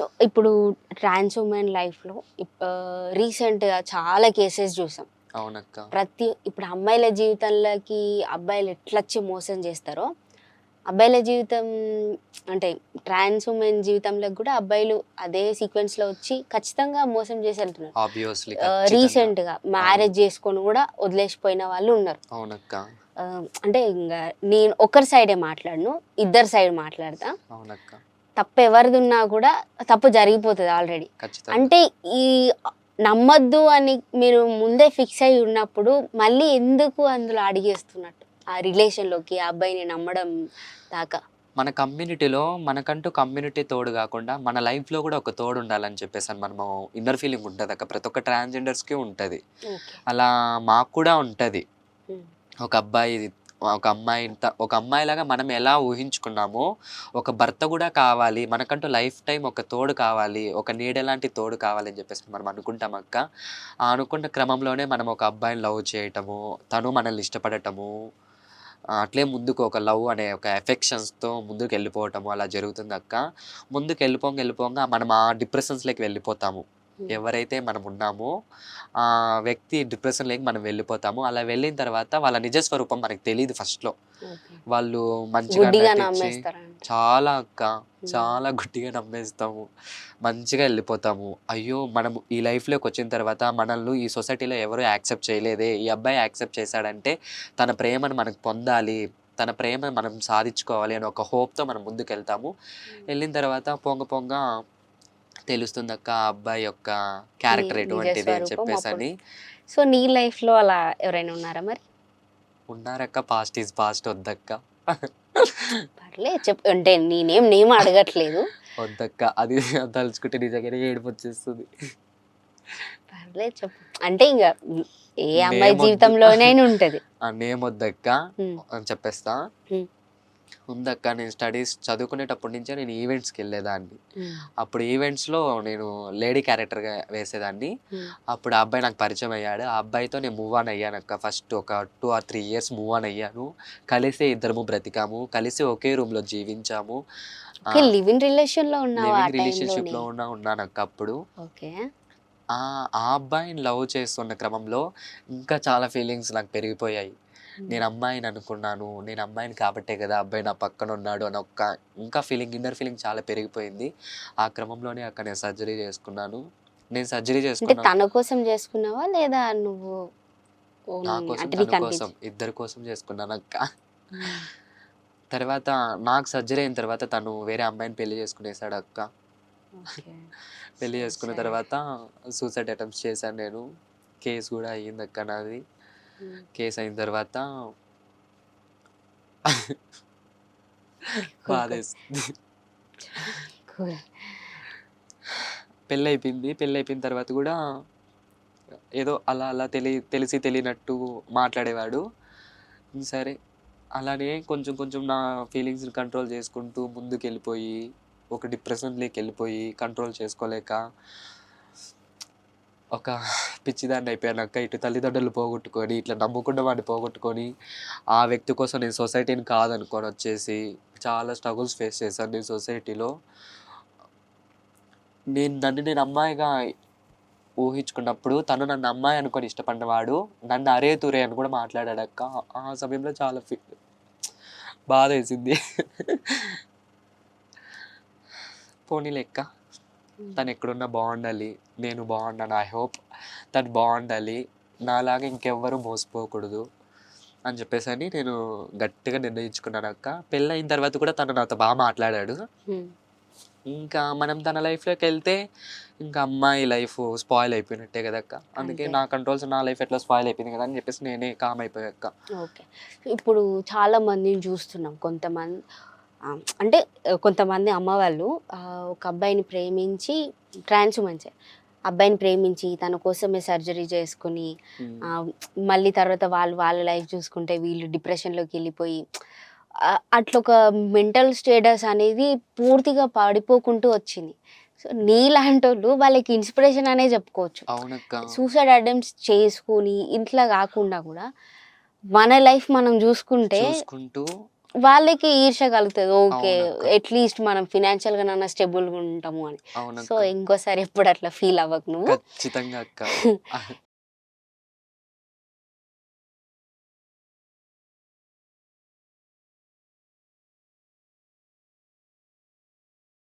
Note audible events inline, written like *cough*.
So ఇప్పుడు trans women లైఫ్లో రీసెంట్గా చాలా కేసెస్ చూసాం. అవునక్క. ప్రతి ఇప్పుడు అమ్మాయిల జీవితంలోకి అబ్బాయిలు ఎట్లా వచ్చి మోసం చేస్తారో అబ్బాయిల జీవితం అంటే ట్రాన్స్ ఉమెన్ జీవితంలోకి కూడా అబ్బాయిలు అదే సీక్వెన్స్లో వచ్చి ఖచ్చితంగా మోసం చేసి వెళ్తున్నారు. రీసెంట్గా మ్యారేజ్ చేసుకొని కూడా వదిలేసిపోయిన వాళ్ళు ఉన్నారు. అంటే ఇంకా నేను ఒకరి సైడే మాట్లాడను ఇద్దరు సైడ్ మాట్లాడతా. తప్పు ఎవరిది ఉన్నా కూడా తప్పు జరిగిపోతుంది ఆల్రెడీ అంటే ఈ నమ్మద్దు అని మీరు ముందే ఫిక్స్ అయి ఉన్నప్పుడు మళ్ళీ ఎందుకు అందులో అడిగేస్తున్నట్టు? ఆ రిలేషన్లోకి ఆ అబ్బాయిని నమ్మడం దాకా. మన కమ్యూనిటీలో మనకంటూ కమ్యూనిటీ తోడు కాకుండా మన లైఫ్లో కూడా ఒక తోడు ఉండాలని చెప్పేసి అని మనము ఇన్నర్ ఫీలింగ్ ఉంటుంది అక్క. ప్రతి ఒక్క ట్రాన్స్జెండర్స్కి ఉంటుంది. అలా మాకు కూడా ఉంటుంది. ఒక అబ్బాయి ఒక అమ్మాయి ఇంత- ఒక అమ్మాయిలాగా మనం ఎలా ఊహించుకున్నామో ఒక భర్త కూడా కావాలి మనకంటూ లైఫ్ టైం ఒక తోడు కావాలి ఒక నీడలాంటి తోడు కావాలని చెప్పేసి మనం అనుకుంటాం అక్క. ఆ అనుకున్న క్రమంలోనే మనం ఒక అబ్బాయిని లవ్ చేయటము తను మనల్ని ఇష్టపడటము అట్లే ముందుకు ఒక లవ్ అనే ఒక ఎఫెక్షన్స్తో ముందుకు వెళ్ళిపోవటము అలా జరుగుతుంది అక్క. ముందుకు వెళ్ళిపోంగా వెళ్ళిపోంగా మనం ఆ డిప్రెషన్స్లోకి వెళ్ళిపోతాము. ఎవరైతే మనం ఉన్నామో ఆ వ్యక్తి డిప్రెషన్లోకి మనం వెళ్ళిపోతాము అలా వెళ్ళిన తర్వాత వాళ్ళ నిజ స్వరూపం మనకు తెలియదు ఫస్ట్లో. వాళ్ళు మంచిగా చాలా అక్క చాలా గుడ్డిగా నమ్మేస్తాము. మంచిగా వెళ్ళిపోతాము. అయ్యో! మనం ఈ లైఫ్లోకి వచ్చిన తర్వాత మనల్ని ఈ సొసైటీలో ఎవరు యాక్సెప్ట్ చేయలేదే. ఈ అబ్బాయి యాక్సెప్ట్ చేశాడంటే తన ప్రేమను మనకు పొందాలి. తన ప్రేమ మనం సాధించుకోవాలి అని ఒక హోప్తో మనం ముందుకు వెళ్తాము వెళ్ళిన తర్వాత పొంగ పొంగ తెలుస్తుంది అక్క ఆ అబ్బాయి యొక్క క్యారెక్టర్ ఎటువంటిది అని చెప్పేసి. అని సో నీ లైఫ్లో అలా ఎవరైనా ఉన్నారా మరి? ఉన్నారక్క. పాస్ట్ ఈజ్ పాస్ట్ వద్దక్క. పర్లే చెప్పు. అంటే నేనేం నేమ్ అడగట్లేదు. వద్దక్క. అది *laughs* తలుచుకుంటే నిజంగానే ఏడుపు వచ్చేస్తుంది. పర్లే చెప్పు. అంటే ఇంకా ఏ అమ్మాయి నేమొద్దు. జీవితంలోనైనా ఉంటది. *laughs* ఆ నేమ్ వద్దక్క అని చెప్పేస్తా. ఉందక్క నేను స్టడీస్ చదువుకునేటప్పటి నుంచే నేను ఈవెంట్స్కి వెళ్ళేదాన్ని. అప్పుడు ఈవెంట్స్లో నేను లేడీ క్యారెక్టర్గా వేసేదాన్ని. అప్పుడు ఆ అబ్బాయి నాకు పరిచయం అయ్యాడు. ఆ అబ్బాయితో నేను మూవ్ ఆన్ అయ్యాను అక్క ఫస్ట్ ఒక two or three years move on అయ్యాను. కలిసే ఇద్దరము బ్రతికాము. కలిసి ఒకే రూమ్లో జీవించాము. ఓకే లివ్ ఇన్ రిలేషన్లో ఉన్నావా ఆ రిలేషన్షిప్లో ఉన్నా ఉన్నాను అక్క అప్పుడు. ఓకే. ఆ అబ్బాయిని లవ్ చేస్తున్న క్రమంలో ఇంకా చాలా ఫీలింగ్స్ నాకు పెరిగిపోయాయి. నేను అమ్మాయిని అనుకున్నాను. నేను అమ్మాయిని కాబట్టే కదా అబ్బాయి నా పక్కన ఉన్నాడు అని ఒక ఇంకా ఫీలింగ్ ఇన్నర్ ఫీలింగ్ చాలా పెరిగిపోయింది. ఆ క్రమంలోనే అక్కడ నేను సర్జరీ చేసుకున్నాను. నేను సర్జరీ చేసుకున్నాను తన కోసం చేసుకున్నావా లేదా నువ్వు నా కోసం తన కోసం ఇద్దరి కోసం చేసుకున్నాను అక్క. తర్వాత నాకు సర్జరీ అయిన తర్వాత తను వేరే అమ్మాయిని పెళ్ళి చేసుకునేసాడు అక్క. పెళ్ళి చేసుకున్న. తర్వాత సూసైడ్ అటెంప్ట్స్ చేశాను నేను. కేసు కూడా అయ్యింది అక్క నాది. కేసు అయిన తర్వాత బాధేస్తుంది. పెళ్ళి అయిపోయింది పెళ్ళి అయిపోయిన తర్వాత కూడా ఏదో అలా అలా తెలి తెలిసి తెలియనట్టు మాట్లాడేవాడు సరే అలానే కొంచెం కొంచెం నా ఫీలింగ్స్ని కంట్రోల్ చేసుకుంటూ ముందుకు వెళ్ళిపోయి ఒక డిప్రెషన్లోకి వెళ్ళిపోయి కంట్రోల్ చేసుకోలేక ఒక పిచ్చిదాన్ని అయిపోయాక ఇటు తల్లిదండ్రులు పోగొట్టుకొని ఇట్లా నమ్ముకున్న వాడిని పోగొట్టుకొని ఆ వ్యక్తి కోసం నేను సొసైటీని కాదనుకొని వచ్చేసి చాలా స్ట్రగుల్స్ ఫేస్ చేశాను నేను సొసైటీలో. నేను నన్ను నేను అమ్మాయిగా ఊహించుకున్నప్పుడు తను నన్ను అమ్మాయి అనుకొని ఇష్టపడినవాడు నన్ను అరే తురే అని కూడా మాట్లాడాడక్క. ఆ సమయంలో చాలా ఫీ బాధ వేసింది పోనీ లెక్క తను ఎక్కడున్నా బాగుండాలి నేను బాగున్నాను ఐ హోప్ తను బాగుండాలి నాలాగా ఇంకెవ్వరూ మోసపోకూడదు అని చెప్పేసి అని నేను గట్టిగా నిర్ణయించుకున్నాను అక్క. పెళ్ళి అయిన తర్వాత కూడా తను నాతో బాగా మాట్లాడాడు. ఉమ్. ఇంకా మనం తన లైఫ్లోకి వెళ్తే ఇంకా అమ్మాయి లైఫ్ స్పాయిల్ అయిపోయినట్టే కదక్క అందుకే. నా కంట్రోల్స్ నా లైఫ్ ఎట్లా స్పాయిల్ అయిపోయింది కదా అని చెప్పేసి నేనే కామ్ అయిపోయాక్క ఓకే. ఇప్పుడు చాలా మందిని చూస్తున్నాం. కొంతమంది అంటే కొంతమంది అమ్మవాళ్ళు ఒక అబ్బాయిని ప్రేమించి ట్రాన్స్ ఉమెన్సే అబ్బాయిని ప్రేమించి తన కోసమే సర్జరీ చేసుకుని మళ్ళీ తర్వాత వాళ్ళు వాళ్ళ లైఫ్ చూసుకుంటే వీళ్ళు డిప్రెషన్లోకి వెళ్ళిపోయి ఆ, అట్లా ఒక మెంటల్ స్టేటస్ అనేది పూర్తిగా పడిపోకుంటూ వచ్చింది. సో నీలాంటి వాళ్ళు వాళ్ళకి ఇన్స్పిరేషన్ అనే చెప్పుకోవచ్చు. సూసైడ్ అటెంప్ట్స్ చేసుకుని ఇంట్లో కాకుండా కూడా మన లైఫ్ మనం చూసుకుంటూ వాళ్ళకి ఈర్ష కలుగుతుంది. ఓకే. అట్లీస్ట్ మనం ఫినాన్షియల్గా నన్న స్టేబుల్గా ఉంటాము అని. సో ఇంకోసారి ఎప్పుడు అట్లా ఫీల్ అవ్వకు నువ్వు. *laughs*